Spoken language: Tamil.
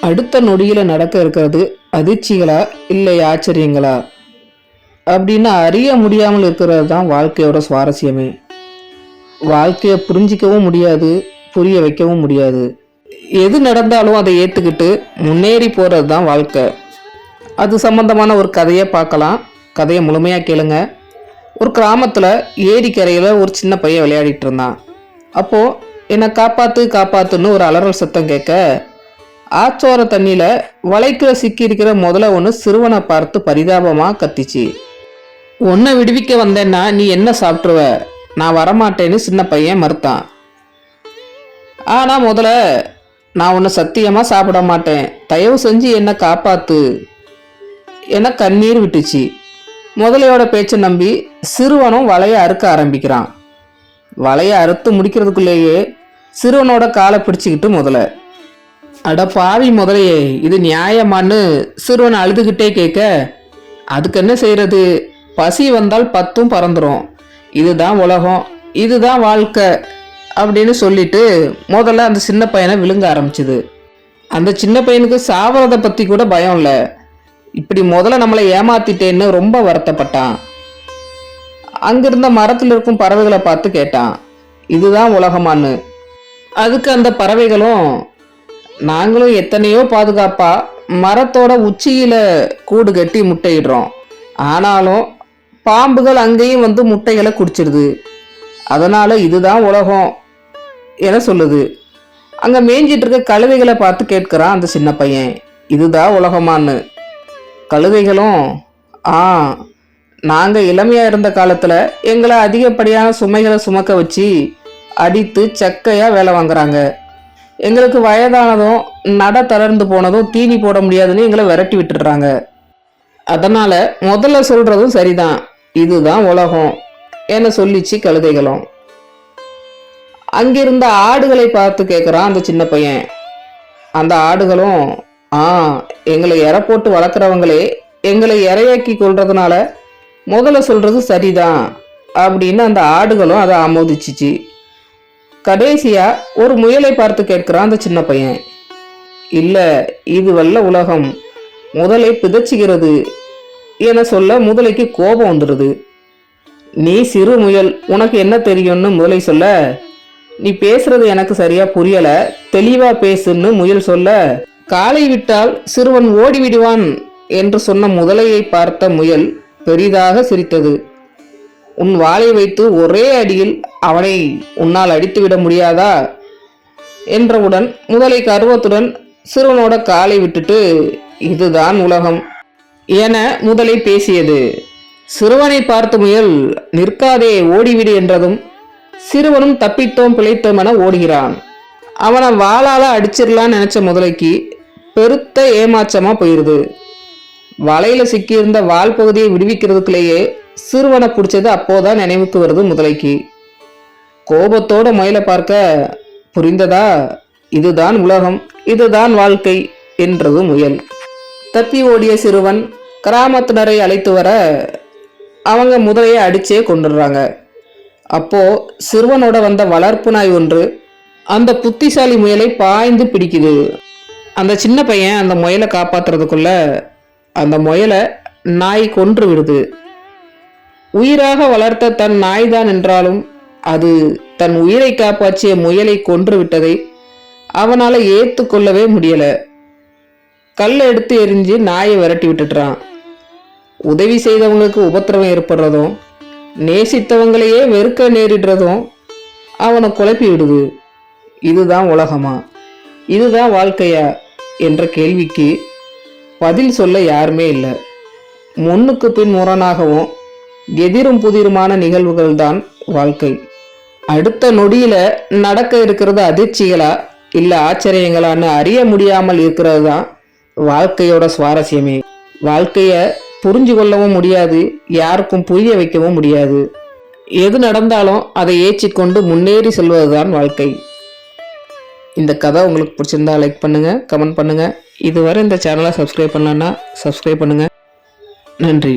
அடுத்த நொடியில் நடக்க இருக்கிறது அதிர்ச்சிகளா இல்லை ஆச்சரியங்களா? அப்படின்னு அறிய முடியாமல் இருக்கிறது தான் வாழ்க்கையோட சுவாரஸ்யமே. வாழ்க்கையை புரிஞ்சிக்கவும் முடியாது புரிய வைக்கவும் முடியாது. எது நடந்தாலும் அதை ஏற்றுக்கிட்டு முன்னேறி போகிறது தான் வாழ்க்கை. அது சம்பந்தமான ஒரு கதையை பார்க்கலாம். கதையை முழுமையாக கேளுங்க. ஒரு கிராமத்தில் ஏரிக்கரையில் ஒரு சின்ன பையன் விளையாடிட்டு இருந்தான். அப்போது என்னை காப்பாற்று காப்பாற்றுன்னு ஒரு அலறல் சத்தம் கேட்க ஆச்சோர தண்ணியில் வளைக்கிற சிக்கி இருக்கிற முதல்ல ஒன்று சிறுவனை பார்த்து பரிதாபமாக கத்திச்சு. உன்னை விடுவிக்க வந்தேன்னா நீ என்ன சாப்பிட்ருவ நான் வரமாட்டேன்னு சின்ன பையன் மறுத்தான். ஆனால் முதல்ல நான் உன்னை சத்தியமாக சாப்பிட மாட்டேன். தயவு செஞ்சு என்னை காப்பாத்து. என கண்ணீர் விட்டுச்சு. முதலையோட பேச்சை நம்பி சிறுவனும் வலையை அறுக்க ஆரம்பிக்கிறான். வலையை அறுத்து முடிக்கிறதுக்குள்ளேயே சிறுவனோட காலை பிடிச்சிக்கிட்டு முதல்ல அட பாவி முதலையே இது நியாயமான்னு சிறுவன் அழுதுகிட்டே கேட்க அதுக்கு என்ன செய்கிறது பசி வந்தால் பத்தும் பறந்துடும் இதுதான் உலகம் இதுதான் வாழ்க்கை அப்படின்னு சொல்லிட்டு முதல்ல அந்த சின்ன பையனை விழுங்க ஆரம்பிச்சுது. அந்த சின்ன பையனுக்கு சாவரதை பற்றி கூட பயம் இல்லை. இப்படி முதல்ல நம்மளை ஏமாத்திட்டேன்னு ரொம்ப வருத்தப்பட்டான். அங்கிருந்த மரத்தில் இருக்கும் பறவைகளை பார்த்து கேட்டான். இதுதான் உலகமான்னு. அதுக்கு அந்த பறவைகளும் நாங்களும் எத்தனையோ பாதுகாப்பா மரத்தோட உச்சியில கூடு கட்டி முட்டையிடுறோம். ஆனாலும் பாம்புகள் அங்கேயும் வந்து முட்டைகளை குடிச்சிடுது அதனால இதுதான் உலகம் என சொல்லுது. அங்க மேய்ஞ்சிட்டு இருக்க கழுதைகளை பார்த்து கேட்கிறான் அந்த சின்ன பையன். இதுதான் உலகமான்னு. கழுதைகளும் ஆ நாங்கள் இளமையாக இருந்த காலத்தில் எங்களை அதிகப்படியான சுமைகளை சுமக்க வச்சு அடித்து சக்கையாக வேலை வாங்குறாங்க. எங்களுக்கு வயதானதும் நட தளர்ந்து போனதும் தீனி போட முடியாதுன்னு எங்களை விரட்டி விட்டுடுறாங்க. அதனால் முதல்ல சொல்கிறதும் சரிதான். இதுதான் உலகம் என சொல்லிச்சு கழுதைகளும். அங்கிருந்த ஆடுகளை பார்த்து கேட்குறான் அந்த சின்ன பையன். அந்த ஆடுகளும் ஆ எங்களை எரை போட்டு வளர்க்குறவங்களே எங்களை இரையாக்கி கொள்றதுனால முதல்ல சொல்றது சரிதான் அப்படின்னு அந்த ஆடுகளும் அதை ஆமோதிச்சிச்சு. கடைசியா ஒரு முயலை பார்த்து கேட்கிறான் அந்த சின்ன பையன். இல்ல இது வல்ல உலகம். முதலை பிதச்சுகிறது என சொல்ல முதலைக்கு கோபம் வந்துடுது நீ சிறு முயல் உனக்கு என்ன தெரியும்னு முதலை சொல்ல? நீ பேசுறது எனக்கு சரியா புரியல. தெளிவா பேசுன்னு முயல் சொல்ல. காலை விட்டால் சிறுவன் ஓடி விடுவான் என்று சொன்ன முதலையை பார்த்த முயல் பெரிதாக சிரித்தது. உன் வாளை வைத்து ஒரே அடியில் அவனை உன்னால் அடித்துவிட முடியாதா? என்றவுடன் முதலை கருவத்துடன் சிறுவனோட காலை விட்டுட்டு இதுதான் உலகம். என முதலை பேசியது. சிறுவனை பார்த்த முயல் நிற்காதே ஓடிவிடு என்றதும் சிறுவனும் தப்பித்தோம் பிழைத்தோம் என ஓடுகிறான். அவனை வாளால் அடிச்சிடலான்னு நினச்ச முதலைக்கு பெருத்த ஏமாற்றமா போயிடுது வலையில் சிக்கியிருந்த வால் பகுதியை விடுவிக்கிறதுக்குள்ளேயே சிறுவனை பிடிச்சது அப்போதான் நினைவுக்கு வருது முதலைக்கு. கோபத்தோட முயலை பார்க்க புரிந்ததா? இதுதான் உலகம் இதுதான் வாழ்க்கை என்றது முயல். தப்பி ஓடிய சிறுவன் கிராமத்தினரை அழைத்து வர அவங்க முதலையை அடிச்சே கொண்டுடுறாங்க. அப்போ சிறுவனோட வந்த வளர்ப்பு நாய் ஒன்று அந்த புத்திசாலி முயலை பாய்ந்து பிடிக்குது. அந்த சின்ன பையன் அந்த முயலை காப்பாத்துறதுக்குள்ள அந்த முயலை நாய் கொன்று விடுது. உயிராக வளர்த்த தன் நாய்தான் என்றாலும் அது தன் உயிரை காப்பாற்றிய முயலை கொன்று விட்டதை அவனால ஏத்துக்கொள்ளவே முடியல. கல்லை எடுத்து எரிஞ்சு நாயை விரட்டி விட்டுடுறான் உதவி செய்தவங்களுக்கு உபத்திரவம் ஏற்படுறதும் நேசித்தவங்களையே வெறுக்க நேரிடுறதும் அவனை குழப்பி விடுது. இதுதான் உலகமா? இதுதான் வாழ்க்கையா? என்ற கேள்விக்கு பதில் சொல்ல யாருமே இல்லை. முன்னுக்கு பின் முரணாகவும் எதிரும் புதிருமான நிகழ்வுகள் தான் வாழ்க்கை. அடுத்த நொடியில நடக்க இருக்கிறது அதிர்ச்சிகளா? இல்லை ஆச்சரியங்களான்னு அறிய முடியாமல் இருக்கிறது தான் வாழ்க்கையோட சுவாரஸ்யமே. வாழ்க்கையை புரிஞ்சு கொள்ளவும் முடியாது யாருக்கும் புரிய வைக்கவும் முடியாது. எது நடந்தாலும் அதை ஏற்றிக்கொண்டு முன்னேறி செல்வதுதான் வாழ்க்கை. இந்த கதை உங்களுக்கு பிடிச்சிருந்தா லைக் பண்ணுங்கள் கமெண்ட் பண்ணுங்கள் இதுவரை இந்த சேனலை சப்ஸ்கிரைப் பண்ணலன்னா சப்ஸ்கிரைப் பண்ணுங்கள் நன்றி.